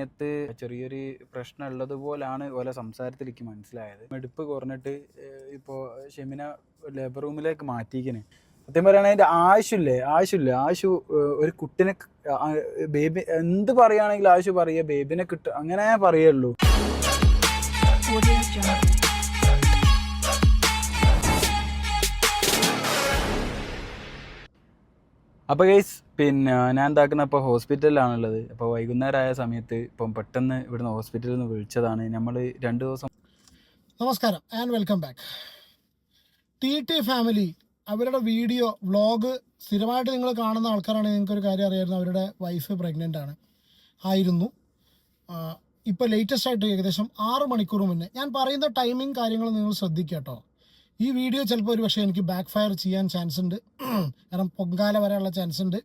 സമയത്ത് ചെറിയൊരു പ്രശ്നം ഉള്ളത് പോലാണ് ഓലെ സംസാരത്തിൽ എനിക്ക് മനസ്സിലായത്. മെടുപ്പ് കുറഞ്ഞിട്ട് ഇപ്പോൾ ഷെമിന ലേബർ റൂമിലേക്ക് മാറ്റിക്കണേ സത്യം പറയുകയാണെങ്കിൽ അതിന്റെ ആവശ്യമില്ലേ? ആവശ്യമില്ല? ആവശ്യം ഒരു കുട്ടിനെ ബേബി എന്ത് പറയുകയാണെങ്കിലും ആവശ്യം പറയുക ബേബിനെ കിട്ടുക അങ്ങനെ പറയുള്ളൂ അപ്പോൾ ഗൈസ് പിന്നെ ഞാൻ എന്താക്കുന്ന ഇപ്പോൾ ഹോസ്പിറ്റലിലാണുള്ളത് അപ്പോൾ വൈകുന്നേരമായ സമയത്ത് ഇപ്പം പെട്ടെന്ന് ഇവിടുന്ന് ഹോസ്പിറ്റലിൽ നിന്ന് വിളിച്ചതാണ്. നമ്മൾ രണ്ട് ദിവസം നമസ്കാരം and welcome back T T family അവരുടെ വീഡിയോ വ്ളോഗ് സ്ഥിരമായിട്ട് നിങ്ങൾ കാണുന്ന ആൾക്കാരാണെങ്കിൽ നിങ്ങൾക്ക് ഒരു കാര്യം അറിയായിരുന്നു അവരുടെ വൈഫ് പ്രഗ്നന്റ് ആണ്. ആയിരുന്നു. ഇപ്പോൾ ലേറ്റസ്റ്റ് ആയിട്ട് ഏകദേശം ആറ് മണിക്കൂർ മുന്നേ. ഞാൻ പറയുന്ന ടൈമിംഗ് കാര്യങ്ങൾ നിങ്ങൾ ശ്രദ്ധിക്കുക കേട്ടോ. ഈ വീഡിയോ ചിലപ്പോൾ ഒരു പക്ഷേ എനിക്ക് ബാക്ക് ഫയർ ചെയ്യാൻ ചാൻസ് ഉണ്ട്. കാരണം പൊങ്കാല വരാനുള്ള ചാൻസ് ഉണ്ട്.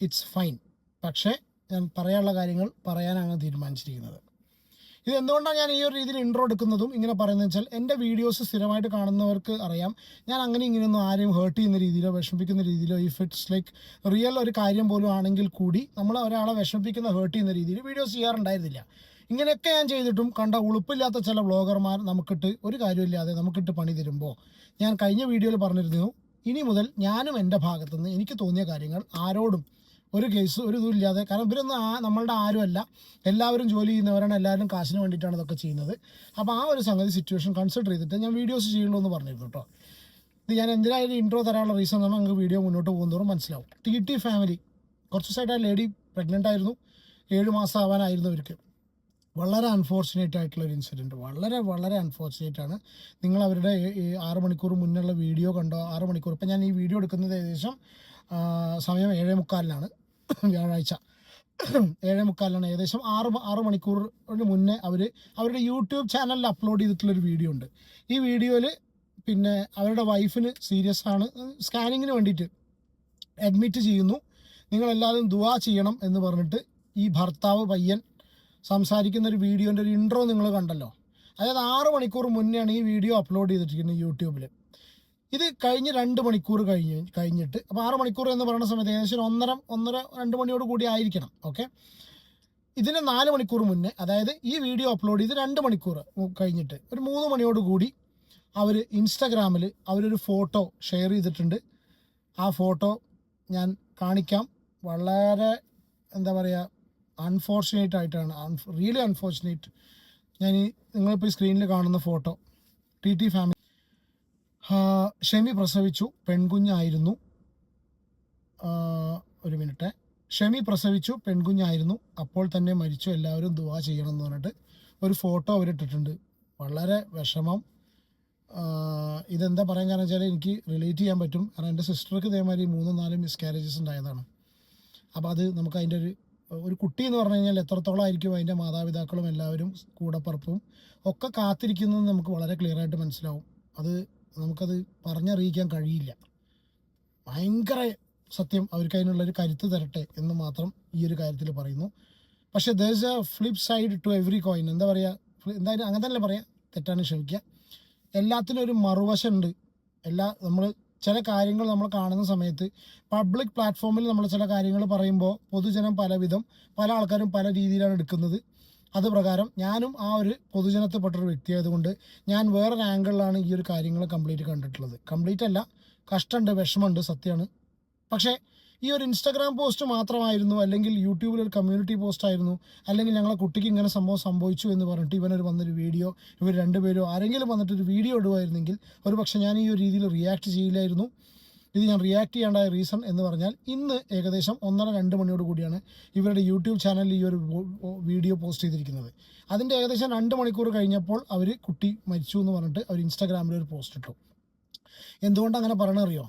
ഇറ്റ്സ് ഫൈൻ പക്ഷേ ഞാൻ പറയാനുള്ള കാര്യങ്ങൾ പറയാനാണ് തീരുമാനിച്ചിരിക്കുന്നത്. ഇത് എന്തുകൊണ്ടാണ് ഞാൻ ഈ ഒരു രീതിയിൽ ഇൻട്രോ എടുക്കുന്നതും ഇങ്ങനെ പറയുന്നത് വെച്ചാൽ എന്റെ വീഡിയോസ് സ്ഥിരമായിട്ട് കാണുന്നവർക്ക് അറിയാം. ഞാൻ അങ്ങനെ ഇങ്ങനെയൊന്നും ആരെയും ഹേർട്ട് ചെയ്യുന്ന രീതിയിലോ വിഷമിപ്പിക്കുന്ന രീതിയിലോ ഇഫ് ഇറ്റ്സ് ലൈക്ക് റിയൽ ഒരു കാര്യം പോലും ആണെങ്കിൽ കൂടി നമ്മൾ ഒരാളെ വിഷമിപ്പിക്കുന്ന ഹേർട്ട് ചെയ്യുന്ന രീതിയിൽ വീഡിയോസ് ചെയ്യാറുണ്ടായിരുന്നില്ല. ഇങ്ങനെയൊക്കെ ഞാൻ ചെയ്തിട്ടും കണ്ട ഉളുപ്പില്ലാത്ത ചില വ്ളോഗർമാർ നമുക്കിട്ട് ഒരു കാര്യമില്ലാതെ നമുക്കിട്ട് പണി തരുമ്പോൾ ഞാൻ കഴിഞ്ഞ വീഡിയോയിൽ പറഞ്ഞിരുന്നു ഇനി മുതൽ ഞാനും എന്റെ ഭാഗത്തുനിന്ന് എനിക്ക് തോന്നിയ കാര്യങ്ങൾ ആരോടും ഒരു കേസ് ഒരു ഇതും ഇല്ലാതെ കാരണം ഇവരൊന്നും ആ നമ്മളുടെ ആരുമല്ല. എല്ലാവരും ജോലി ചെയ്യുന്നവരാണ് എല്ലാവരും കാശിന് വേണ്ടിയിട്ടാണ് ഇതൊക്കെ ചെയ്യുന്നത്. അപ്പോൾ ആ ഒരു സംഗതി സിറ്റുവേഷൻ കൺസിഡർ ചെയ്തിട്ട് ഞാൻ വീഡിയോസ് ചെയ്യുള്ളൂ എന്ന് പറഞ്ഞിരുന്നു കേട്ടോ ഇത് ഞാൻ എന്തിനായാലും ഇൻട്രോ തരാനുള്ള റീസൺ തന്നെ നമുക്ക് വീഡിയോ മുന്നോട്ട് പോകുന്നതോറും മനസ്സിലാവും. ടി ടി ഫാമിലി കുറച്ച് ദിവസമായിട്ട് ആ ലേഡി പ്രഗ്നന്റ് ആയിരുന്നു. ഏഴ് മാസം ആവാനായിരുന്നു അവർക്ക്. വളരെ അൺഫോർച്ചുനേറ്റ് ആയിട്ടുള്ള ഒരു ഇൻസിഡന്റ് വളരെ വളരെ അൺഫോർച്ചുനേറ്റ് ആണ്. നിങ്ങൾ അവരുടെ ഈ- ആറ് മണിക്കൂർ മുന്നുള്ള വീഡിയോ കണ്ടോ? ആറ് മണിക്കൂർ. ഇപ്പം ഞാൻ ഈ വീഡിയോ എടുക്കുന്നത് ഏകദേശം സമയം ഏഴേ മുക്കാലിനാണ് വ്യാഴാഴ്ച. ഏഴേ മുക്കാലിനാണ് ഏകദേശം ആറ് ആറ് മണിക്കൂറിന് മുന്നേ അവർ അവരുടെ യൂട്യൂബ് ചാനലിൽ അപ്ലോഡ് ചെയ്തിട്ടുള്ളൊരു വീഡിയോ ഉണ്ട്. ഈ വീഡിയോയിൽ പിന്നെ അവരുടെ വൈഫിന് സീരിയസ് ആണ്. സ്കാനിങ്ങിന് വേണ്ടിയിട്ട് അഡ്മിറ്റ് ചെയ്യുന്നു. നിങ്ങളെല്ലാവരും ദുവാ ചെയ്യണം എന്ന് പറഞ്ഞിട്ട് ഈ ഭർത്താവ് പയ്യൻ സംസാരിക്കുന്ന ഒരു വീഡിയോന്റെ ഒരു ഇൻട്രോ നിങ്ങൾ കണ്ടല്ലോ. അതായത് ആറ് മണിക്കൂർ മുന്നെയാണ് ഈ വീഡിയോ അപ്ലോഡ് ചെയ്തിട്ടിരിക്കുന്നത് യൂട്യൂബിൽ ഇത് കഴിഞ്ഞ് രണ്ട് മണിക്കൂർ കഴിഞ്ഞ് കഴിഞ്ഞിട്ട് അപ്പോൾ ആറ് മണിക്കൂർ എന്ന് പറയുന്ന സമയത്ത് ഏകദേശം ഒന്നര ഒന്നര രണ്ട് മണിയോട് കൂടി ആയിരിക്കണം ഓക്കെ ഇതിന് നാല് മണിക്കൂർ മുന്നേ അതായത് ഈ വീഡിയോ അപ്ലോഡ് ചെയ്ത് രണ്ട് മണിക്കൂർ കഴിഞ്ഞിട്ട് ഒരു മൂന്ന് മണിയോട് കൂടി അവർ ഇൻസ്റ്റാഗ്രാമിൽ അവരൊരു ഫോട്ടോ ഷെയർ ചെയ്തിട്ടുണ്ട്. ആ ഫോട്ടോ ഞാൻ കാണിക്കാം. വളരെ എന്താ പറയുക അൺഫോർച്ചുനേറ്റ് ആയിട്ടാണ്. റിയലി അൺഫോർച്ചുനേറ്റ് ഞാൻ ഈ നിങ്ങളിപ്പോൾ ഈ സ്ക്രീനിൽ കാണുന്ന photo T T family Shemi പ്രസവിച്ചു. പെൺകുഞ്ഞായിരുന്നു. ഒരു മിനിറ്റ്. ഷെമി പ്രസവിച്ചു. പെൺകുഞ്ഞായിരുന്നു. അപ്പോൾ തന്നെ മരിച്ചു. എല്ലാവരും ദുവാ ചെയ്യണം എന്ന് പറഞ്ഞിട്ട് ഒരു ഫോട്ടോ അവരിട്ടിട്ടുണ്ട് വളരെ വിഷമം. ഇതെന്താ പറയാൻ കാരണം വെച്ചാൽ എനിക്ക് റിലേറ്റ് ചെയ്യാൻ പറ്റും. കാരണം എന്റെ സിസ്റ്റർക്ക് ഇതേമാതിരി മൂന്നും നാലും മിസ്കാരേജസ് ഉണ്ടായതാണ്. അപ്പോൾ അത് നമുക്ക് അതിന്റെ ഒരു ഒരു കുട്ടി എന്ന് പറഞ്ഞു കഴിഞ്ഞാൽ എത്രത്തോളം ആയിരിക്കും അതിന്റെ മാതാപിതാക്കളും എല്ലാവരും കൂടപ്പറപ്പും? ഒക്കെ കാത്തിരിക്കുന്നത് നമുക്ക് വളരെ ക്ലിയർ ആയിട്ട് മനസ്സിലാവും. അത് നമുക്കത് പറഞ്ഞറിയിക്കാൻ കഴിയില്ല. ഭയങ്കര സത്യം അവർക്ക് അതിനുള്ളൊരു കരുത്ത് തരട്ടെ എന്ന് മാത്രം ഈ ഒരു കാര്യത്തിൽ പറയുന്നു. പക്ഷേ is a flip side to every coin എന്താ പറയുക എന്തായാലും അങ്ങനെ തന്നെ പറയാം. തെറ്റാണ് ക്ഷമിക്കുക. എല്ലാത്തിനും ഒരു മറുവശമുണ്ട്. എല്ലാ നമ്മൾ ചില കാര്യങ്ങൾ നമ്മൾ കാണുന്ന സമയത്ത് പബ്ലിക് പ്ലാറ്റ്ഫോമിൽ നമ്മൾ ചില കാര്യങ്ങൾ പറയുമ്പോൾ പൊതുജനം പലവിധം പല ആൾക്കാരും പല രീതിയിലാണ് എടുക്കുന്നത്. അത് പ്രകാരം ഞാനും ആ ഒരു പൊതുജനത്തിൽപ്പെട്ടൊരു വ്യക്തിയായതുകൊണ്ട് ഞാൻ വേറൊരു ആംഗിളിലാണ് ഈ ഒരു കാര്യങ്ങൾ കംപ്ലീറ്റ് കണ്ടിട്ടുള്ളത്. കംപ്ലീറ്റ് അല്ല കഷ്ടമുണ്ട് വിഷമമുണ്ട് സത്യമാണ്. പക്ഷേ ഈ ഒരു ഇൻസ്റ്റാഗ്രാം പോസ്റ്റ് മാത്രമായിരുന്നു അല്ലെങ്കിൽ യൂട്യൂബിൽ ഒരു കമ്മ്യൂണിറ്റി പോസ്റ്റ് ആയിരുന്നു അല്ലെങ്കിൽ ഞങ്ങളെ കുട്ടിക്ക് ഇങ്ങനെ സംഭവം സംഭവിച്ചു എന്ന് പറഞ്ഞിട്ട് ഇവനൊരു വന്നൊരു വീഡിയോ ഇവർ രണ്ടുപേരും ആരെങ്കിലും വന്നിട്ട് ഒരു വീഡിയോ ഇടുമായിരുന്നെങ്കിൽ ഒരു പക്ഷേ ഞാൻ ഈ ഒരു രീതിയിൽ റിയാക്ട് ചെയ്യില്ലായിരുന്നു. ഇത് ഞാൻ റിയാക്ട് ചെയ്യേണ്ടായ റീസൺ എന്ന് പറഞ്ഞാൽ ഇന്ന് ഏകദേശം ഒന്നര രണ്ട് മണിയോട് കൂടിയാണ് ഇവരുടെ യൂട്യൂബ് ചാനലിൽ ഈ ഒരു വീഡിയോ പോസ്റ്റ് ചെയ്തിരിക്കുന്നത്. അതിന്റെ ഏകദേശം രണ്ട് മണിക്കൂർ കഴിഞ്ഞപ്പോൾ അവർ കുട്ടി മരിച്ചു എന്ന് പറഞ്ഞിട്ട് അവർ ഇൻസ്റ്റാഗ്രാമിൽ ഒരു പോസ്റ്റ് ഇട്ടു. എന്തുകൊണ്ട് അങ്ങനെ പറയണറിയോ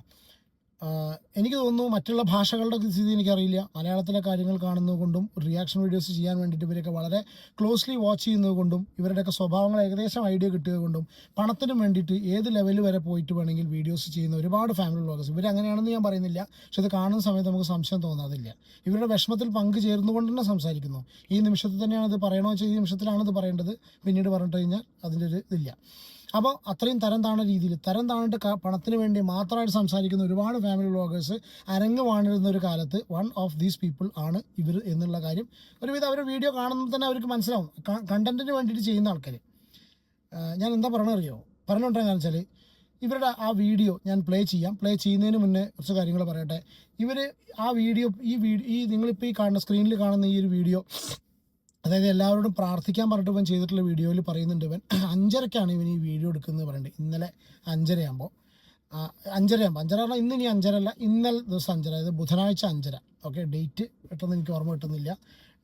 എനിക്ക് തോന്നുന്നു മറ്റുള്ള ഭാഷകളുടെ സ്ഥിതി എനിക്കറിയില്ല. മലയാളത്തിലെ കാര്യങ്ങൾ കാണുന്നതുകൊണ്ടും റിയാക്ഷൻ വീഡിയോസ് ചെയ്യാൻ വേണ്ടിയിട്ട് ഇവരൊക്കെ വളരെ ക്ലോസ്ലി വാച്ച് ചെയ്യുന്നതുകൊണ്ടും ഇവരുടെയൊക്കെ സ്വഭാവങ്ങൾ ഏകദേശം ഐഡിയ കിട്ടിയത് കൊണ്ടും പണത്തിനും വേണ്ടിയിട്ട് ഏത് ലെവൽ വരെ പോയിട്ട് വേണമെങ്കിൽ വീഡിയോസ് ചെയ്യുന്ന ഒരുപാട് ഫാമിലി വ്ളോഗേഴ്സ് ഇവർ അങ്ങനെയാണെന്ന് ഞാൻ പറയുന്നില്ല. പക്ഷെ ഇത് കാണുന്ന സമയത്ത് നമുക്ക് സംശയം തോന്നാതില്ല ഇവരുടെ വിഷമത്തിൽ പങ്ക് ചേർന്നുകൊണ്ട് തന്നെ സംസാരിക്കുന്നു. ഈ നിമിഷത്തിൽ തന്നെയാണ് ഇത് പറയണോ വെച്ചാൽ ഈ നിമിഷത്തിലാണ് ഇത് പറയേണ്ടത്? പിന്നീട് പറഞ്ഞിട്ട് കഴിഞ്ഞാൽ അതിന്റെ ഒരു ഇതില്ല. അപ്പോൾ അത്രയും തരം താണ രീതിയിൽ തരം താണിട്ട് പണത്തിന് വേണ്ടി മാത്രമായിട്ട് സംസാരിക്കുന്ന ഒരുപാട് ഫാമിലി വ്ളോഗേഴ്സ് അരങ്ങ് വാണിരുന്ന ഒരു കാലത്ത് വൺ ഓഫ് ദീസ് പീപ്പിൾ ആണ് ഇവർ എന്നുള്ള കാര്യം. ഒരുവിധം അവരുടെ വീഡിയോ കാണുമ്പോൾ തന്നെ അവർക്ക് മനസ്സിലാവും. കണ്ടന്റിന് വേണ്ടിയിട്ട് ചെയ്യുന്ന ആൾക്കാർ ഞാൻ എന്താ പറയണറിയോ പറഞ്ഞുകൊണ്ടിരിക്കുക വെച്ചാൽ ഇവരുടെ ആ വീഡിയോ ഞാൻ പ്ലേ ചെയ്യാം. പ്ലേ ചെയ്യുന്നതിന് മുന്നേ കുറച്ച് കാര്യങ്ങൾ പറയട്ടെ. ഇവർ ആ വീഡിയോ ഈ വീഡിയോ ഈ നിങ്ങളിപ്പോൾ ഈ കാണുന്ന സ്ക്രീനിൽ കാണുന്ന ഈ ഒരു വീഡിയോ അതായത് എല്ലാവരോടും പ്രാർത്ഥിക്കാൻ പറഞ്ഞിട്ട് ഇവൻ ചെയ്തിട്ടുള്ള വീഡിയോയിൽ പറയുന്നുണ്ട് ഇവൻ. അഞ്ചരക്കാണ് ഇവൻ ഈ വീഡിയോ എടുക്കുന്നത് പറയുന്നത് ഇന്നലെ അഞ്ചരയാകുമ്പോൾ. അഞ്ചരയാകുമ്പോൾ. അഞ്ചര പറഞ്ഞാൽ ഇന്ന് ഇനി അഞ്ചരല്ല ഇന്നലെ ദിവസം അഞ്ചര. അതായത് ബുധനാഴ്ച അഞ്ചര. ഓക്കെ ഡേറ്റ് പെട്ടെന്ന് എനിക്ക് ഓർമ്മ കിട്ടുന്നില്ല.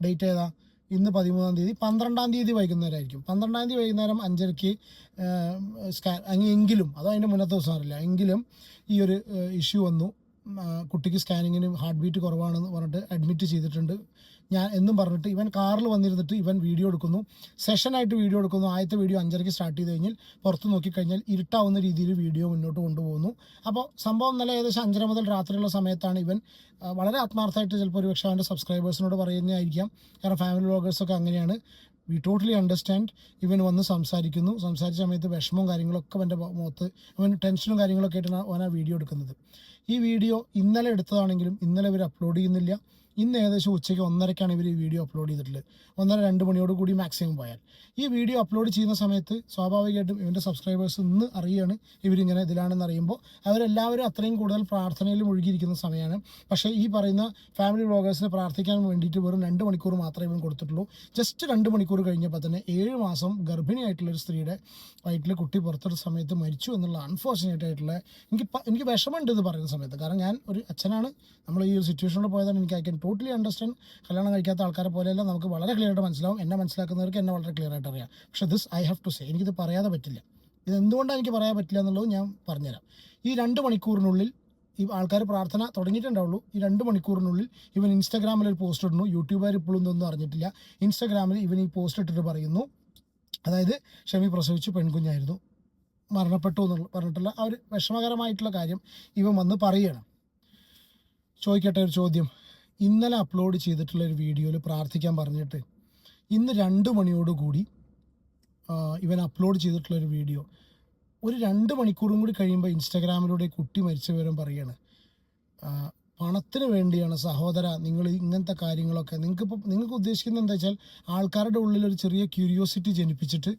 ഡേറ്റ് ഏതാ? ഇന്ന് പതിമൂന്നാം തീയതി. പന്ത്രണ്ടാം തീയതി വൈകുന്നേരമായിരിക്കും. പന്ത്രണ്ടാം തീയതി വൈകുന്നേരം അഞ്ചരയ്ക്ക് സ്കാൻ എങ്കിലും അത് അതിന്റെ മുന്നത്തെ ദിവസം അറിയില്ല. എങ്കിലും ഈ ഒരു ഇഷ്യൂ വന്നു. കുട്ടിക്ക് സ്കാനിങ്ങിന് ഹാർട്ട് ബീറ്റ് കുറവാണെന്ന് പറഞ്ഞിട്ട് അഡ്മിറ്റ് ചെയ്തിട്ടുണ്ട്. ഞാൻ എന്നും പറഞ്ഞിട്ട് ഇവൻ കാറിൽ വന്നിരുന്നിട്ട് ഇവൻ വീഡിയോ എടുക്കുന്നു. സെഷനായിട്ട് വീഡിയോ എടുക്കുന്നു. ആദ്യത്തെ വീഡിയോ അഞ്ചരയ്ക്ക് സ്റ്റാർട്ട് ചെയ്ത് കഴിഞ്ഞാൽ പുറത്ത് നോക്കിക്കഴിഞ്ഞാൽ ഇരുട്ടാവുന്ന രീതിയിൽ വീഡിയോ മുന്നോട്ട് കൊണ്ടുപോകുന്നു. അപ്പോൾ സംഭവം നല്ല ഏകദേശം അഞ്ചര മുതൽ രാത്രിയുള്ള സമയത്താണ് ഇവൻ വളരെ ആത്മാർത്ഥമായിട്ട് ചിലപ്പോൾ ഒരു പക്ഷേ അവന്റെ സബ്സ്ക്രൈബേഴ്സിനോട് പറയുന്നതായിരിക്കാം. കാരണം ഫാമിലി വ്ളോഗേഴ്സൊക്കെ അങ്ങനെയാണ്. വി ടോട്ടലി അണ്ടർസ്റ്റാൻഡ് ഇവൻ വന്ന് സംസാരിക്കുന്നു. സംസാരിച്ച സമയത്ത് വിഷമവും കാര്യങ്ങളൊക്കെ അവന്റെ മുഖത്ത് അവൻ ടെൻഷനും കാര്യങ്ങളൊക്കെ ആയിട്ടാണ് അവൻ ആ വീഡിയോ എടുക്കുന്നത്. ഈ വീഡിയോ ഇന്നലെ എടുത്തതാണെങ്കിലും ഇന്നലെ ഇവർ അപ്ലോഡ് ചെയ്യുന്നില്ല. ഇന്ന് ഏകദേശം ഉച്ചയ്ക്ക് ഒന്നരക്കാണ് ഇവർ ഈ വീഡിയോ അപ്ലോഡ് ചെയ്തിട്ടുള്ളത്. ഒന്നര രണ്ട് മണിയോട് കൂടി മാക്സിമം പോയാൽ. ഈ വീഡിയോ അപ്ലോഡ് ചെയ്യുന്ന സമയത്ത് സ്വാഭാവികമായിട്ടും ഇവന്റെ സബ്സ്ക്രൈബേഴ്സ് ഇന്ന് അറിയാണ് ഇവരിങ്ങനെ ഇതിലാണെന്ന് അറിയുമ്പോൾ. അവരെല്ലാവരും അത്രയും കൂടുതൽ പ്രാർത്ഥനയിൽ മുഴുകിയിരിക്കുന്ന സമയമാണ്. പക്ഷേ ഈ പറയുന്ന ഫാമിലി വ്ളോഗേഴ്സിനെ പ്രാർത്ഥിക്കാൻ വേണ്ടിയിട്ട് വെറും രണ്ട് മണിക്കൂർ മാത്രമേ ഇവൻ കൊടുത്തിട്ടുള്ളൂ. ജസ്റ്റ് രണ്ട് മണിക്കൂർ കഴിഞ്ഞപ്പോൾ തന്നെ ഏഴ് മാസം ഗർഭിണിയായിട്ടുള്ള ഒരു സ്ത്രീയുടെ വയറ്റിൽ കുട്ടി പുറത്തൊരു സമയത്ത് മരിച്ചു എന്നുള്ള അൺഫോർച്ചുനേറ്റ് ആയിട്ടുള്ള എനിക്ക് എനിക്ക് വിഷമമുണ്ട് ഇത് പറയുന്ന സമയത്ത്. കാരണം ഞാൻ ഒരു അച്ഛനാണ്. നമ്മൾ ഈ ഒരു സിറ്റുവേഷനിൽ പോയതാണ്. എനിക്ക് ഐ ക്യാൻ ടോട്ടലി അണ്ടർസ്റ്റാൻഡ് കല്യാണം കഴിക്കാത്ത ആൾക്കാരെ പോലെയല്ല. നമുക്ക് വളരെ ക്ലിയർ ആയിട്ട് മനസ്സിലാവും. എന്നെ മനസ്സിലാക്കുന്നവർക്ക് എന്നെ വളരെ ക്ലിയർ ആയിട്ട് അറിയാം. പക്ഷേ this I have to say എനിക്കിത് പറയാതെ പറ്റില്ല. ഇത് എന്തുകൊണ്ടാണ് എനിക്ക് പറയാൻ പറ്റില്ല എന്നുള്ളത് ഞാൻ പറഞ്ഞുതരാം. ഈ രണ്ട് മണിക്കൂറിനുള്ളിൽ ഈ ആൾക്കാർ പ്രാർത്ഥന തുടങ്ങിയിട്ടുണ്ടാവുള്ളൂ. ഈ രണ്ട് മണിക്കൂറിനുള്ളിൽ ഇവൻ ഇൻസ്റ്റാഗ്രാമിൽ ഒരു പോസ്റ്റ് ഇടുന്നു. യൂട്യൂബുകാർ ഇപ്പോഴും ഇതൊന്നും അറിഞ്ഞിട്ടില്ല. ഇൻസ്റ്റാഗ്രാമിൽ ഇവൻ ഈ പോസ്റ്റ് ഇട്ടിട്ട് പറയുന്നു. അതായത് ഷമി പ്രസവിച്ച് പെൺകുഞ്ഞായിരുന്നു. മരണപ്പെട്ടു എന്നുള്ള പറഞ്ഞിട്ടുള്ള ആ ഒരു വിഷമകരമായിട്ടുള്ള കാര്യം ഇവൻ വന്ന് പറയുകയാണ്. ചോദിക്കട്ടെ ഒരു ചോദ്യം? ഇന്നലെ അപ്ലോഡ് ചെയ്തിട്ടുള്ള ഒരു വീഡിയോയിൽ പ്രാർത്ഥിക്കാൻ പറഞ്ഞിട്ട് ഇന്ന് രണ്ട് മണിയോടുകൂടി കൂടി ഇവൻ അപ്ലോഡ് ചെയ്തിട്ടുള്ള ഒരു വീഡിയോ ഒരു രണ്ട് മണിക്കൂറും കൂടി കഴിയുമ്പോൾ ഇൻസ്റ്റാഗ്രാമിലൂടെ കുട്ടി മരിച്ച വിവരം പറയാണ്. പണത്തിന് വേണ്ടിയാണ് സഹോദര നിങ്ങൾ ഇങ്ങനത്തെ കാര്യങ്ങളൊക്കെ നിങ്ങൾക്കിപ്പോൾ നിങ്ങൾക്ക് ഉദ്ദേശിക്കുന്നത് എന്താ വെച്ചാൽ ആൾക്കാരുടെ ഉള്ളിൽ ഒരു ചെറിയ ക്യൂരിയോസിറ്റി ജനിപ്പിച്ചിട്ട്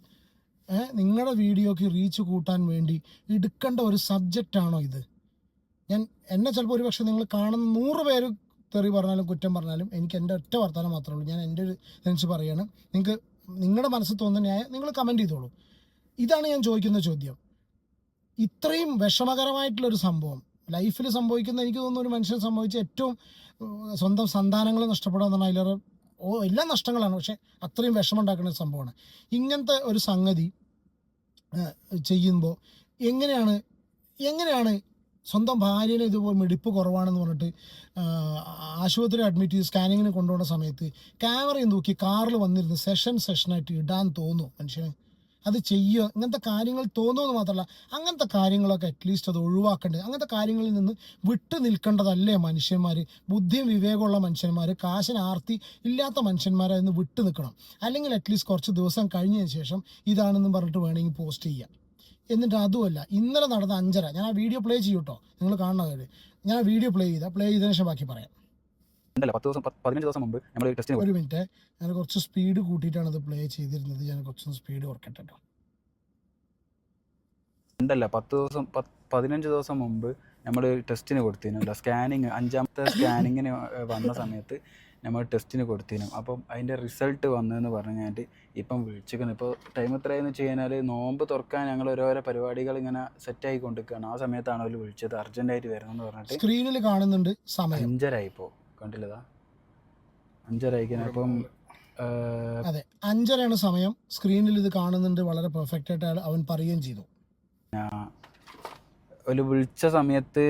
നിങ്ങളുടെ വീഡിയോക്ക് റീച്ച് കൂട്ടാൻ വേണ്ടി എടുക്കേണ്ട ഒരു സബ്ജക്റ്റാണോ ഇത്? ഞാൻ എന്നെ ചിലപ്പോൾ ഒരുപക്ഷെ നിങ്ങൾ കാണുന്ന നൂറ് പേര് തെറി പറഞ്ഞാലും കുറ്റം പറഞ്ഞാലും എനിക്ക് എന്റെ ഒറ്റ വർത്തമാനം മാത്രമേ ഉള്ളൂ. ഞാൻ എന്റെ ഒരു സെൻസ് പറയുകയാണ് നിങ്ങൾക്ക് നിങ്ങളുടെ മനസ്സ് തോന്നുന്ന ന്യായം നിങ്ങൾ കമന്റ് ചെയ്തോളൂ. ഇതാണ് ഞാൻ ചോദിക്കുന്ന ചോദ്യം. ഇത്രയും വിഷമകരമായിട്ടുള്ളൊരു സംഭവം ലൈഫിൽ സംഭവിക്കുന്ന എനിക്ക് തോന്നുന്ന ഒരു മനുഷ്യൻ സംഭവിച്ച ഏറ്റവും സ്വന്തം സന്താനങ്ങൾ പറഞ്ഞാൽ അതിലേറെ ഓ എല്ലാ നഷ്ടങ്ങളാണ്. പക്ഷെ അത്രയും വിഷമം ഉണ്ടാക്കുന്ന ഒരു സംഭവമാണ്. ഇങ്ങനത്തെ ഒരു സംഗതി ചെയ്യുമ്പോൾ എങ്ങനെയാണ് എങ്ങനെയാണ് സ്വന്തം ഭാര്യനെ ഇതുപോലെ മിടിപ്പ് കുറവാണെന്ന് പറഞ്ഞിട്ട് ആശുപത്രി അഡ്മിറ്റ് ചെയ്ത് സ്കാനിങ്ങിന് കൊണ്ടുപോകുന്ന സമയത്ത് ക്യാമറയും നോക്കി കാറിൽ വന്നിരുന്ന് സെഷൻ സെഷനായിട്ട് ഇടാൻ തോന്നും മനുഷ്യന്. അത് ചെയ്യുക. ഇങ്ങനത്തെ കാര്യങ്ങൾ തോന്നുമെന്ന് മാത്രമല്ല അങ്ങനത്തെ കാര്യങ്ങളൊക്കെ അറ്റ്ലീസ്റ്റ് അത് ഒഴിവാക്കേണ്ടത്. അങ്ങനത്തെ കാര്യങ്ങളിൽ നിന്ന് വിട്ടു നിൽക്കേണ്ടതല്ലേ മനുഷ്യന്മാർ ബുദ്ധിയും വിവേകമുള്ള മനുഷ്യന്മാർ കാശിന് ആർത്തി ഇല്ലാത്ത മനുഷ്യന്മാരെ അതിന് വിട്ടു നിൽക്കണം. അല്ലെങ്കിൽ അറ്റ്ലീസ്റ്റ് കുറച്ച് ദിവസം കഴിഞ്ഞതിന് ശേഷം ഇതാണെന്ന് പറഞ്ഞിട്ട് വേണമെങ്കിൽ പോസ്റ്റ് ചെയ്യാം എന്നിട്ട് അതുമല്ല ഇന്നലെ നടന്ന അഞ്ചര ഞാൻ ആ വീഡിയോ പ്ലേ ചെയ്യും കേട്ടോ നിങ്ങൾ കാണുന്ന കാര്യം ഞാൻ ആ വീഡിയോ പ്ലേ ചെയ്താ പ്ലേ ചെയ്തതിനു ശേഷം ബാക്കി പറയാം. ഉണ്ടല്ലോ പത്ത് ദിവസം പത്ത് പതിനഞ്ച് ദിവസം മുമ്പ് നമ്മൾ ടെസ്റ്റിന് ഒരു മിനിറ്റ് ഞാൻ കുറച്ച് സ്പീഡ് കൂട്ടിയിട്ടാണ് ഇത് പ്ലേ ചെയ്തിരുന്നത് ഞാൻ കുറച്ച് സ്പീഡ് കുറക്കട്ടെ കേട്ടോ ഉണ്ടല്ലോ പത്ത് ദിവസം പതിനഞ്ച് ദിവസം മുമ്പ് നമ്മൾ ടെസ്റ്റിന് കൊടുത്തിരുന്നല്ലോ സ്കാനിങ് അഞ്ചാമത്തെ സ്കാനിങ്ങിന് വന്ന സമയത്ത് നമ്മൾ ടെസ്റ്റിന് കൊടുത്തിരുന്നു. അപ്പം അതിന്റെ റിസൾട്ട് വന്നതെന്ന് പറഞ്ഞു കഴിഞ്ഞിട്ട് ഇപ്പം വിളിച്ചിരിക്കുന്നു. ഇപ്പോൾ ടൈം എത്രയെന്ന് വെച്ച് കഴിഞ്ഞാൽ നോമ്പ് തുറക്കാൻ ഞങ്ങൾ ഓരോരോ പരിപാടികൾ ഇങ്ങനെ സെറ്റായി കൊണ്ടിരിക്കുകയാണ്. ആ സമയത്താണ് അവർ വിളിച്ചത്. അർജന്റായിട്ട് വരണമെന്ന് പറഞ്ഞിട്ട് സ്ക്രീനിൽ കാണുന്നുണ്ട് സമയം. അഞ്ചരായിപ്പോ. കണ്ടില്ലതാ? അഞ്ചരായിക്കാൻ അപ്പം അതെ അഞ്ചരയാണ് സമയം. സ്ക്രീനിൽ ഇത് കാണുന്നുണ്ട്. വളരെ പെർഫെക്റ്റ് ആയിട്ട് അവൻ പറയുകയും ചെയ്തു. ഒരു വിളിച്ച സമയത്ത്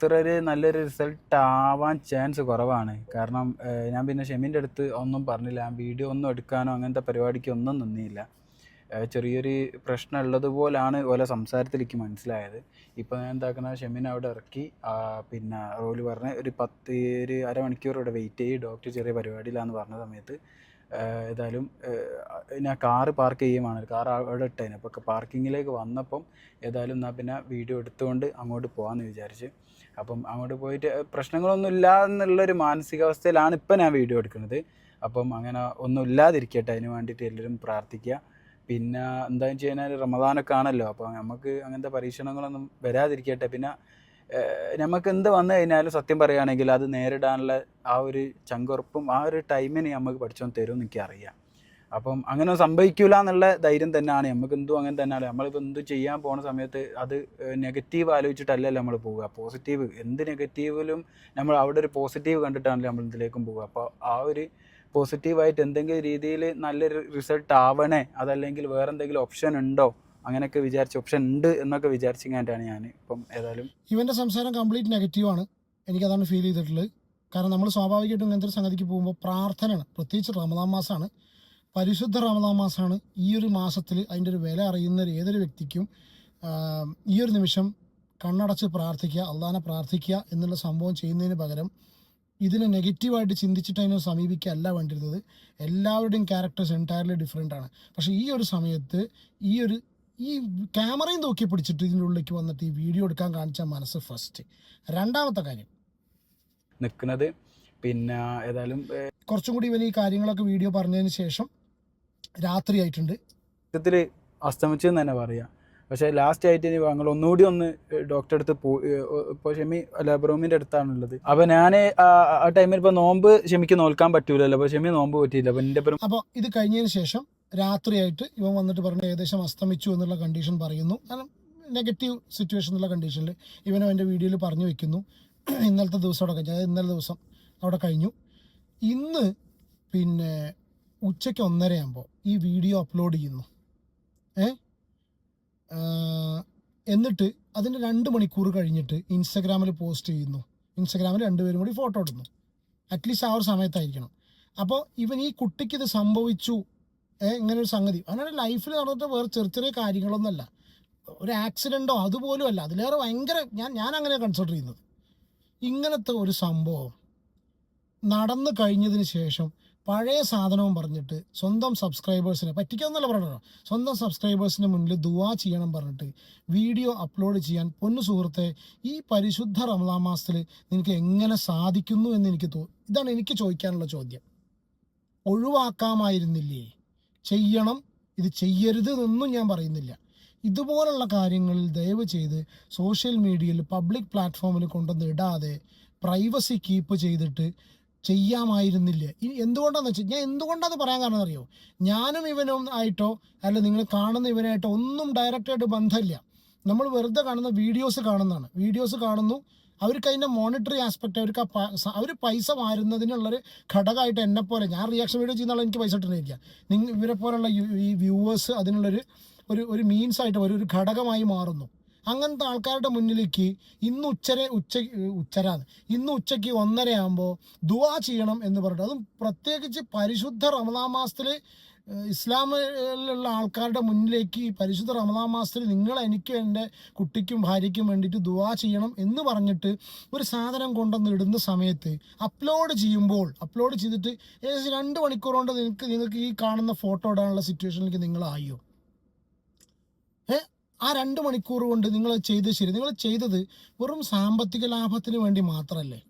അത്ര ഒരു നല്ലൊരു റിസൾട്ട് ആവാൻ ചാൻസ് കുറവാണ്. കാരണം ഞാൻ പിന്നെ ഷെമിന്റെ അടുത്ത് ഒന്നും പറഞ്ഞില്ല. വീഡിയോ ഒന്നും എടുക്കാനോ അങ്ങനത്തെ പരിപാടിക്ക് ഒന്നും നിന്നില്ല. ചെറിയൊരു പ്രശ്നം ഉള്ളതുപോലാണ് ഓല സംസാരത്തിലേക്ക് മനസ്സിലായത്. ഇപ്പോൾ ഞാൻ എന്താക്കുന്ന ഷെമിനെ അവിടെ ഇറക്കി. പിന്നെ റോൽ പറഞ്ഞ് ഒരു പത്ത് ഒരു അരമണിക്കൂർ ഇവിടെ വെയിറ്റ് ചെയ്ത് ഡോക്ടർ ചെറിയ പരിപാടിയിലാന്ന് പറഞ്ഞ സമയത്ത് ഏതായാലും ഞാൻ കാറ് പാർക്ക് ചെയ്യുകയാണ് കാർ അവിടെ ഇട്ടേനെ. അപ്പോൾ പാർക്കിങ്ങിലേക്ക് വന്നപ്പം ഏതായാലും എന്നാൽ പിന്നെ വീഡിയോ എടുത്തുകൊണ്ട് അങ്ങോട്ട് പോകാമെന്ന് വിചാരിച്ച്. അപ്പം അങ്ങോട്ട് പോയിട്ട് പ്രശ്നങ്ങളൊന്നും ഇല്ല എന്നുള്ളൊരു മാനസികാവസ്ഥയിലാണ് ഇപ്പം ഞാൻ വീഡിയോ എടുക്കുന്നത്. അപ്പം അങ്ങനെ ഒന്നും ഇല്ലാതിരിക്കട്ടെ അതിന് വേണ്ടിയിട്ട് എല്ലാവരും പ്രാർത്ഥിക്കുക പിന്നെ എന്താണെന്ന് വെച്ച് കഴിഞ്ഞാൽ റമദാനൊക്കെ ആണല്ലോ അപ്പോൾ നമുക്ക് അങ്ങനത്തെ പരീക്ഷണങ്ങളൊന്നും വരാതിരിക്കട്ടെ. പിന്നെ നമുക്ക് എന്ത് വന്നു കഴിഞ്ഞാലും സത്യം പറയുകയാണെങ്കിൽ അത് നേരിടാനുള്ള ആ ഒരു ചങ്കുറപ്പും ആ ഒരു ടൈമിന് നമുക്ക് പഠിച്ചോൻ തരും എനിക്ക് അപ്പം അങ്ങനെ സംഭവിക്കില്ല എന്നുള്ള ധൈര്യം തന്നെയാണ്. നമുക്ക് എന്തും അങ്ങനെ തന്നെയാണ്. നമ്മളിപ്പോൾ എന്തും ചെയ്യാൻ പോണ സമയത്ത് അത് നെഗറ്റീവ് ആലോചിച്ചിട്ടല്ലല്ലോ നമ്മൾ പോവുക. പോസിറ്റീവ് എന്ത് നെഗറ്റീവിലും നമ്മൾ അവിടെ ഒരു പോസിറ്റീവ് കണ്ടിട്ടാണല്ലോ നമ്മൾ ഇതിലേക്കും പോവുക. അപ്പോൾ ആ ഒരു പോസിറ്റീവായിട്ട് എന്തെങ്കിലും രീതിയിൽ നല്ലൊരു റിസൾട്ട് ആവണേ അതല്ലെങ്കിൽ വേറെ എന്തെങ്കിലും ഓപ്ഷൻ ഉണ്ടോ അങ്ങനെയൊക്കെ വിചാരിച്ച ഓപ്ഷൻ ഉണ്ട് എന്നൊക്കെ വിചാരിച്ചിങ്ങാണ്ടാണ് ഞാൻ ഇപ്പം ഏതായാലും ഇവന്റെ സംസാരം കംപ്ലീറ്റ് നെഗറ്റീവാണ് എനിക്കതാണ് ഫീൽ ചെയ്തിട്ടുള്ളത്. കാരണം നമ്മൾ സ്വാഭാവികമായിട്ടും ഇങ്ങനത്തെ ഒരു സംഗതിക്ക് പോകുമ്പോൾ പ്രാർത്ഥനയാണ്. പ്രത്യേകിച്ച് റമദാൻ മാസമാണ് പരിശുദ്ധ റമദാൻ മാസമാണ് ഈ ഒരു മാസത്തിൽ അതിന്റെ ഒരു വില അറിയുന്ന ഏതൊരു വ്യക്തിക്കും ഈ ഒരു നിമിഷം കണ്ണടച്ച് പ്രാർത്ഥിക്കുക അള്ളാനെ പ്രാർത്ഥിക്കുക എന്നുള്ള സംഭവം ചെയ്യുന്നതിന് പകരം ഇതിനെ നെഗറ്റീവായിട്ട് ചിന്തിച്ചിട്ട് അതിനെ സമീപിക്കുക അല്ല വേണ്ടിയിരുന്നത്. എല്ലാവരുടെയും ക്യാരക്ടേഴ്സ് എന്റയർലി ഡിഫറെന്റ് ആണ്. പക്ഷേ ഈ ഒരു സമയത്ത് ഈ ഒരു ഈ ക്യാമറയും തൂക്കി പിടിച്ചിട്ട് ഇതിന്റെ ഉള്ളിലേക്ക് വന്നിട്ട് ഈ വീഡിയോ എടുക്കാൻ കാണിച്ച മനസ്സ് ഫസ്റ്റ് രണ്ടാമത്തെ കാര്യം. നിൽക്കുന്നത് പിന്നെ ഏതായാലും കുറച്ചും കൂടി ഇവൻ ഈ കാര്യങ്ങളൊക്കെ വീഡിയോ പറഞ്ഞതിന് ശേഷം രാത്രിയായിട്ടുണ്ട് സത്യത്തിൽ അസ്തമിച്ചു എന്ന് തന്നെ പറയാം. പക്ഷേ ലാസ്റ്റ് ആയിട്ട് ഇനി ഞങ്ങൾ ഒന്നുകൂടി ഒന്ന് ഡോക്ടറെ അടുത്ത് പോയി ഇപ്പോൾ ഷെമി ലാബ്രോമിന്റെ അടുത്താണുള്ളത്. അപ്പോൾ ഞാൻ ആ ടൈമിൽ ഇപ്പോൾ നോമ്പ് ഷെമിക്ക് നോൽക്കാൻ പറ്റൂലല്ലോ. അപ്പോൾ ഷെമി നോമ്പ് പറ്റിയില്ല. അപ്പോൾ എന്റെ അപ്പോൾ ഇത് കഴിഞ്ഞതിന് ശേഷം രാത്രിയായിട്ട് ഇവൻ വന്നിട്ട് പറഞ്ഞു ഏകദേശം അസ്തമിച്ചു എന്നുള്ള കണ്ടീഷൻ പറയുന്നു. കാരണം നെഗറ്റീവ് സിറ്റുവേഷൻ എന്നുള്ള കണ്ടീഷനിൽ ഇവൻ അവന്റെ വീഡിയോയിൽ പറഞ്ഞു വെക്കുന്നു. ഇന്നലത്തെ ദിവസം അവിടെ കഴിഞ്ഞു അതായത് ഇന്നലെ ദിവസം അവിടെ കഴിഞ്ഞു. ഇന്ന് പിന്നെ ഉച്ചയ്ക്ക് ഒന്നരയാകുമ്പോൾ ഈ വീഡിയോ അപ്ലോഡ് ചെയ്യുന്നു. ഏ? എന്നിട്ട് അതിന്റെ രണ്ട് മണിക്കൂർ കഴിഞ്ഞിട്ട് ഇൻസ്റ്റഗ്രാമിൽ പോസ്റ്റ് ചെയ്യുന്നു. ഇൻസ്റ്റഗ്രാമിൽ രണ്ടുപേരും കൂടി ഫോട്ടോ ഇടുന്നു. അറ്റ്ലീസ്റ്റ് ആ ഒരു സമയത്തായിരിക്കണം. അപ്പോൾ ഇവൻ ഈ കുട്ടിക്ക് ഇത് സംഭവിച്ചു ഇങ്ങനെ ഒരു സംഗതി. അങ്ങനെ ലൈഫിൽ നടന്നിട്ട് വേറെ ചെറിയ ചെറിയ കാര്യങ്ങളൊന്നുമല്ല. ഒരു ആക്സിഡന്റോ അതുപോലും അല്ല. അതിലേറെ ഭയങ്കര ഞാൻ ഞാൻ അങ്ങനെ കൺസിഡർ ചെയ്യുന്നത്. ഇങ്ങനത്തെ ഒരു സംഭവം നടന്നു കഴിഞ്ഞതിന് ശേഷം പഴയ സാധനവും പറഞ്ഞിട്ട് സ്വന്തം സബ്സ്ക്രൈബേഴ്സിനെ പറ്റിക്കാന്നല്ല പറഞ്ഞോ സ്വന്തം സബ്സ്ക്രൈബേഴ്സിന്റെ മുന്നിൽ ദുവാ ചെയ്യണം പറഞ്ഞിട്ട് വീഡിയോ അപ്ലോഡ് ചെയ്യാൻ പൊന്നു സുഹൃത്തെ ഈ പരിശുദ്ധ റമദാ മാസത്തിൽ നിനക്ക് എങ്ങനെ സാധിക്കുന്നു എന്ന് എനിക്ക് തോ ഇതാണ് എനിക്ക് ചോദിക്കാനുള്ള ചോദ്യം. ഒഴിവാക്കാമായിരുന്നില്ലേ? ചെയ്യണം. ഇത് ചെയ്യരുത് എന്നൊന്നും ഞാൻ പറയുന്നില്ല. ഇതുപോലുള്ള കാര്യങ്ങളിൽ ദയവ് ചെയ്ത് സോഷ്യൽ മീഡിയയിൽ പബ്ലിക് പ്ലാറ്റ്ഫോമിൽ കൊണ്ടുവന്ന് ഇടാതെ പ്രൈവസി കീപ്പ് ചെയ്തിട്ട് ചെയ്യാമായിരുന്നില്ല. ഇനി എന്തുകൊണ്ടാന്ന് വെച്ചാൽ ഞാൻ എന്തുകൊണ്ടാന്ന് പറയാൻ കാരണം അറിയോ? ഞാനും ഇവനും ആയിട്ടോ അല്ല നിങ്ങൾ കാണുന്ന ഇവനായിട്ടോ ഒന്നും ഡയറക്റ്റായിട്ട് ബന്ധമില്ല. നമ്മൾ വെറുതെ കാണുന്ന വീഡിയോസ് കാണുന്നതാണ്. വീഡിയോസ് കാണുന്നു അവർക്ക് അതിന്റെ മോണിറ്ററി ആസ്പെക്റ്റ് അവർക്ക് അവർ പൈസ മാറുന്നതിനുള്ളൊരു ഘടകമായിട്ട് എന്നെ പോലെ ഞാൻ റിയാക്ഷൻ വീഡിയോ ചെയ്യുന്ന എനിക്ക് പൈസ ഇട്ടിട്ടില്ല നിങ്ങൾ ഇവരെ പോലുള്ള ഈ വ്യൂവേഴ്സ് അതിനുള്ളൊരു ഒരു ഒരു മീൻസ് ആയിട്ട് ഒരു ഒരു ഘടകമായി മാറുന്നു. അങ്ങനത്തെ ആൾക്കാരുടെ മുന്നിലേക്ക് ഇന്ന് ഉച്ചരെ ഉച്ച ഉച്ചരാന്ന് ഇന്ന് ഉച്ചയ്ക്ക് ഒന്നര ആകുമ്പോൾ ദുവാ ചെയ്യണം എന്ന് പറഞ്ഞിട്ട് അതും പ്രത്യേകിച്ച് പരിശുദ്ധ റമദാ മാസത്തിൽ ഇസ്ലാമിലുള്ള ആൾക്കാരുടെ മുന്നിലേക്ക് പരിശുദ്ധ റമദാൻ മാസത്തിൽ നിങ്ങൾ എനിക്ക് എന്റെ കുട്ടിക്കും ഭാര്യയ്ക്കും വേണ്ടിയിട്ട് ദുവാ ചെയ്യണം എന്ന് പറഞ്ഞിട്ട് ഒരു സാധനം കൊണ്ടുവന്ന് ഇടുന്ന സമയത്ത് അപ്ലോഡ് ചെയ്യുമ്പോൾ അപ്ലോഡ് ചെയ്തിട്ട് ഏകദേശം രണ്ട് മണിക്കൂർ കൊണ്ട് നിങ്ങൾക്ക് നിങ്ങൾക്ക് ഈ കാണുന്ന ഫോട്ടോ ഇടാനുള്ള സിറ്റുവേഷനിലേക്ക് നിങ്ങളായോ? ഏ? ആ രണ്ട് മണിക്കൂർ കൊണ്ട് നിങ്ങൾ ചെയ്ത് ശരി നിങ്ങൾ ചെയ്തത് വെറും സാമ്പത്തിക ലാഭത്തിന് വേണ്ടി മാത്രമല്ലേ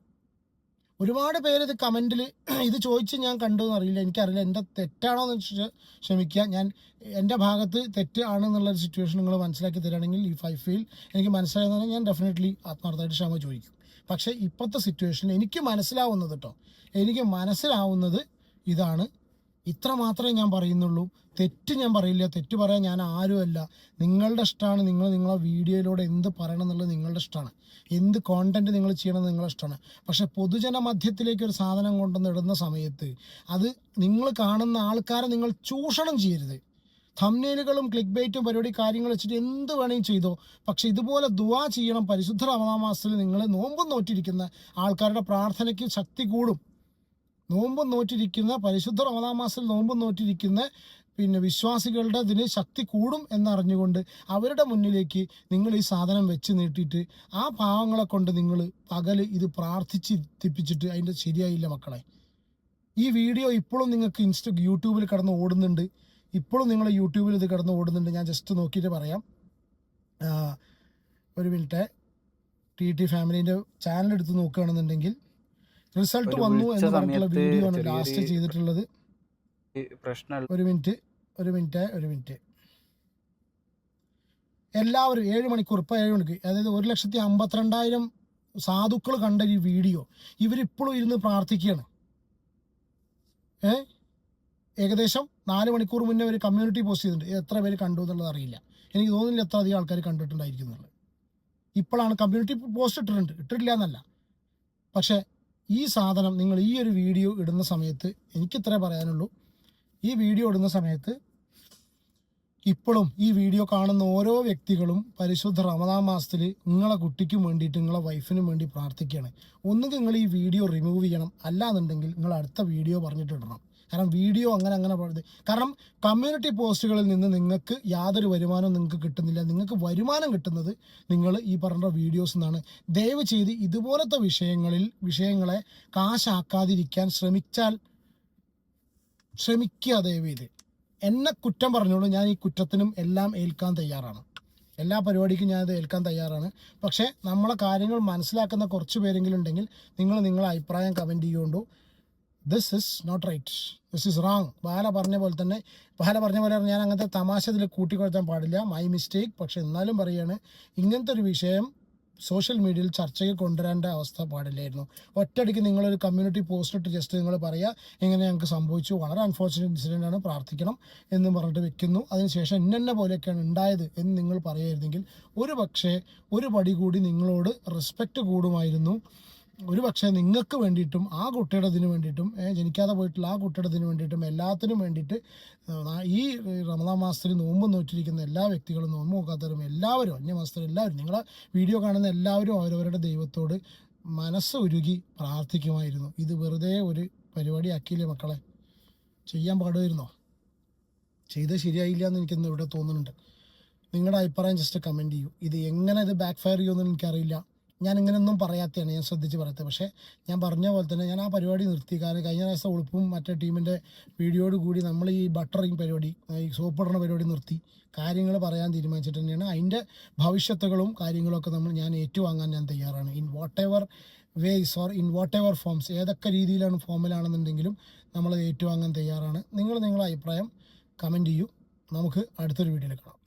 ഒരുപാട് പേര് ഇത് കമന്റിൽ ഇത് ചോദിച്ച് ഞാൻ കണ്ടു എന്നറിയില്ല എനിക്കറിയില്ല എന്റെ തെറ്റാണോ എന്ന് ക്ഷ- ക്ഷമിക്കുക. ഞാൻ എന്റെ ഭാഗത്ത് തെറ്റ് ആണെന്നുള്ളൊരു സിറ്റുവേഷൻ നിങ്ങൾ മനസ്സിലാക്കി തരികയാണെങ്കിൽ ഈ ഫൈവ് ഫീൽ എനിക്ക് മനസ്സിലായെന്ന് ഞാൻ ഡെഫിനറ്റ്ലി ആത്മാർത്ഥമായിട്ട് ക്ഷമ ചോദിക്കും. പക്ഷേ ഇപ്പോഴത്തെ സിറ്റുവേഷനിൽ എനിക്ക് മനസ്സിലാവുന്നത് കേട്ടോ എനിക്ക് മനസ്സിലാവുന്നത് ഇതാണ്. ഇത്ര മാത്രമേ ഞാൻ പറയുന്നുള്ളൂ. തെറ്റ് ഞാൻ പറയില്ല. തെറ്റ് പറയാൻ ഞാൻ ആരുമല്ല. നിങ്ങളുടെ ഇഷ്ടമാണ്. നിങ്ങൾ നിങ്ങളെ വീഡിയോയിലൂടെ എന്ത് പറയണം എന്നുള്ളത് നിങ്ങളുടെ ഇഷ്ടമാണ്. എന്ത് കോണ്ടന്റ് നിങ്ങൾ ചെയ്യണം നിങ്ങളുടെ ഇഷ്ടമാണ്. പക്ഷെ പൊതുജന മധ്യത്തിലേക്ക് ഒരു സാധനം കൊണ്ടുവന്ന് ഇടുന്ന സമയത്ത് അത് നിങ്ങൾ കാണുന്ന ആൾക്കാരെ നിങ്ങൾ ചൂഷണം ചെയ്യരുത്. തമ്നേലുകളും ക്ലിക്ക് ബൈറ്റും പരിപാടി കാര്യങ്ങൾ വെച്ചിട്ട് എന്ത് വേണമെങ്കിലും ചെയ്തോ. പക്ഷെ ഇതുപോലെ ദുവാ ചെയ്യണം. പരിശുദ്ധ റമദാൻ മാസത്തിൽ നിങ്ങൾ നോമ്പും നോറ്റിരിക്കുന്ന ആൾക്കാരുടെ പ്രാർത്ഥനയ്ക്ക് ശക്തി കൂടും. നോമ്പും നോറ്റിരിക്കുന്ന പരിശുദ്ധ റമദാൻ മാസത്തിൽ നോമ്പും നോറ്റിരിക്കുന്ന പിന്നെ വിശ്വാസികളുടെ ഇതിന് ശക്തി കൂടും എന്നറിഞ്ഞുകൊണ്ട് അവരുടെ മുന്നിലേക്ക് നിങ്ങൾ ഈ സാധനം വെച്ച് നീട്ടിയിട്ട് ആ പാവങ്ങളെ കൊണ്ട് നിങ്ങൾ പകൽ ഇത് പ്രാർത്ഥിച്ച് തിപ്പിച്ചിട്ട് അതിന്റെ ശരിയായില്ല മക്കളെ. ഈ വീഡിയോ ഇപ്പോഴും നിങ്ങൾക്ക് ഇൻസ്റ്റ യൂട്യൂബിൽ കിടന്ന് ഓടുന്നുണ്ട്. ഇപ്പോഴും നിങ്ങൾ യൂട്യൂബിൽ ഇത് കിടന്ന് ഓടുന്നുണ്ട്. ഞാൻ ജസ്റ്റ് നോക്കിയിട്ട് പറയാം. ഒരു മിനിറ്റ്. ടി ടി ഫാമിലീന്റെ ചാനൽ എടുത്ത് നോക്കുകയാണെന്നുണ്ടെങ്കിൽ റിസൾട്ട് വന്നു എന്ന് പറഞ്ഞിട്ടുള്ള വീഡിയോ ആണ് ലാസ്റ്റ് ചെയ്തിട്ടുള്ളത്. ഒരു മിനിറ്റ് ഒരു മിനിറ്റ് ഒരു മിനിറ്റ്. എല്ലാവരും ഏഴ് മണിക്കൂർ ഇപ്പോൾ ഏഴ് മണിക്കൂർ. അതായത് ഒരു ലക്ഷത്തി അമ്പത്തിരണ്ടായിരം സാധുക്കൾ കണ്ട ഈ വീഡിയോ. ഇവരിപ്പോഴും ഇരുന്ന് പ്രാർത്ഥിക്കുകയാണ്. ഏ? ഏകദേശം നാല് മണിക്കൂർ മുന്നേ ഒരു കമ്മ്യൂണിറ്റി പോസ്റ്റ് ചെയ്തിട്ടുണ്ട്. എത്ര പേര് കണ്ടു എന്നുള്ളത് അറിയില്ല. എനിക്ക് തോന്നുന്നില്ല എത്ര അധികം ആൾക്കാർ കണ്ടിട്ടുണ്ടായിരിക്കും എന്നുള്ളത്. ഇപ്പോഴാണ് കമ്മ്യൂണിറ്റി പോസ്റ്റ് ഇട്ടിട്ടുണ്ട്. ഇട്ടിട്ടില്ല എന്നല്ല. പക്ഷേ ഈ സാധനം നിങ്ങൾ ഈ ഒരു വീഡിയോ ഇടുന്ന സമയത്ത് എനിക്ക് ഇത്രേ പറയാനുള്ളൂ. ഈ വീഡിയോ ഇടുന്ന സമയത്ത് ഇപ്പോഴും ഈ വീഡിയോ കാണുന്ന ഓരോ വ്യക്തികളും പരിശുദ്ധ റമദാൻ മാസത്തിൽ നിങ്ങളെ കുട്ടിക്കും വേണ്ടിയിട്ട് നിങ്ങളെ വൈഫിനും വേണ്ടി പ്രാർത്ഥിക്കുകയാണ്. ഒന്നുകിൽ നിങ്ങൾ ഈ വീഡിയോ റിമൂവ് ചെയ്യണം. അല്ലാന്നുണ്ടെങ്കിൽ നിങ്ങൾ അടുത്ത വീഡിയോ പറഞ്ഞിട്ട് ഇടണം കാരണം വീഡിയോ അങ്ങനെ അങ്ങനെ പറഞ്ഞത് കാരണം കമ്മ്യൂണിറ്റി പോസ്റ്റുകളിൽ നിന്ന് നിങ്ങൾക്ക് യാതൊരു വരുമാനവും നിങ്ങൾക്ക് കിട്ടുന്നില്ല. നിങ്ങൾക്ക് വരുമാനം കിട്ടുന്നത് നിങ്ങൾ ഈ പറഞ്ഞ വീഡിയോസ് നിന്നാണ് ദയവ് ചെയ്ത് ഇതുപോലത്തെ വിഷയങ്ങളിൽ വിഷയങ്ങളെ കാശാക്കാതിരിക്കാൻ ശ്രമിച്ചാൽ ശ്രമിക്കുക ദയവ് ചെയ്ത് എന്നെ കുറ്റം പറഞ്ഞോളൂ ഞാൻ ഈ കുറ്റത്തിനും എല്ലാം ഏൽക്കാൻ തയ്യാറാണ്. എല്ലാ പരിപാടിക്കും ഞാനത് ഏൽക്കാൻ തയ്യാറാണ്. പക്ഷേ നമ്മളെ കാര്യങ്ങൾ മനസ്സിലാക്കുന്ന കുറച്ച് പേരെങ്കിലും ഉണ്ടെങ്കിൽ നിങ്ങൾ നിങ്ങളെ അഭിപ്രായം comment ചെയ്യുകൊണ്ടു this is not right this is wrong Bala പറഞ്ഞ പോലെ തന്നെ ബാല പറഞ്ഞ പോലെ ഞാൻ അങ്ങനത്തെ തമാശ ഇതിൽ കൂട്ടിക്കൊടുത്താൻ പാടില്ല. മൈ മിസ്റ്റേക്ക് പക്ഷെ എന്നാലും പറയുകയാണ് ഇങ്ങനത്തെ ഒരു വിഷയം സോഷ്യൽ മീഡിയയിൽ ചർച്ചയ്ക്ക് കൊണ്ടുവരേണ്ട അവസ്ഥ പാടില്ലായിരുന്നു. ഒറ്റയടിക്ക് നിങ്ങളൊരു കമ്മ്യൂണിറ്റി പോസ്റ്റ് ഇട്ട് ജസ്റ്റ് നിങ്ങൾ പറയുക ഇങ്ങനെ ഞങ്ങൾക്ക് സംഭവിച്ചു. വളരെ അൺഫോർച്ചുനേറ്റ് ഇൻസിഡന്റ് ആണ്. പ്രാർത്ഥിക്കണം എന്ന് പറഞ്ഞിട്ട് വെക്കുന്നു. അതിനുശേഷം ഇന്നെ പോലെയൊക്കെയാണ് ഉണ്ടായത് എന്ന് നിങ്ങൾ പറയുമായിരുന്നെങ്കിൽ ഒരു പക്ഷേ ഒരു പടി കൂടി നിങ്ങളോട് റെസ്പെക്റ്റ് കൂടുമായിരുന്നു. ഒരു പക്ഷേ നിങ്ങൾക്ക് വേണ്ടിയിട്ടും ആ കുട്ടിയുടെ ഇതിന് വേണ്ടിയിട്ടും ജനിക്കാതെ പോയിട്ടുള്ള ആ കുട്ടിയുടെ ഇതിന് വേണ്ടിയിട്ടും എല്ലാത്തിനും വേണ്ടിയിട്ട് ഈ റമദാൻ മാസത്തിൽ നോമ്പ് നോറ്റിരിക്കുന്ന എല്ലാ വ്യക്തികളും നോമ്പ് നോക്കാത്തവരും എല്ലാവരും അന്യ അന്യമാസത്തിൽ എല്ലാവരും നിങ്ങളെ വീഡിയോ കാണുന്ന എല്ലാവരും അവരവരുടെ ദൈവത്തോട് മനസ്സ് ഉരുകി പ്രാർത്ഥിക്കുമായിരുന്നു. ഇത് വെറുതെ ഒരു പരിപാടി ആക്കിയില്ലേ മക്കളെ? ചെയ്യാൻ പാടുമായിരുന്നോ? ചെയ്ത് ശരിയായില്ല എന്ന് എനിക്കിന്ന് ഇവിടെ തോന്നുന്നുണ്ട്. നിങ്ങളുടെ അഭിപ്രായം ജസ്റ്റ് കമന്റ് ചെയ്യൂ. ഇത് എങ്ങനെ ഇത് ബാക്ക് ഫയർ ചെയ്യുമെന്ന് എനിക്കറിയില്ല. ഞാൻ ഇങ്ങനെയൊന്നും പറയാത്തതാണ് ഞാൻ ശ്രദ്ധിച്ച് പറയാത്തത്. പക്ഷേ ഞാൻ പറഞ്ഞ പോലെ തന്നെ ഞാൻ ആ പരിപാടി നിർത്തി. കാരണം കഴിഞ്ഞ പ്രാവശ്യം ഉളുപ്പും മറ്റേ ടീമിന്റെ വീഡിയോയോട് കൂടി നമ്മൾ ഈ ബട്ടറിങ് പരിപാടി ഈ സോപ്പ് ഇടുന്ന പരിപാടി നിർത്തി. കാര്യങ്ങൾ പറയാൻ തീരുമാനിച്ചിട്ട് തന്നെയാണ്. അതിന്റെ ഭവിഷ്യത്തുകളും കാര്യങ്ങളൊക്കെ നമ്മൾ ഞാൻ ഏറ്റുവാങ്ങാൻ ഞാൻ തയ്യാറാണ്. In whatever ways or in whatever forms ഏതൊക്കെ രീതിയിലാണ് ഫോമിലാണെന്നുണ്ടെങ്കിലും നമ്മൾ ഏറ്റുവാങ്ങാൻ തയ്യാറാണ്. നിങ്ങൾ നിങ്ങളുടെ അഭിപ്രായം കമന്റ് ചെയ്യൂ. നമുക്ക് അടുത്തൊരു വീഡിയോയിൽ കാണാം.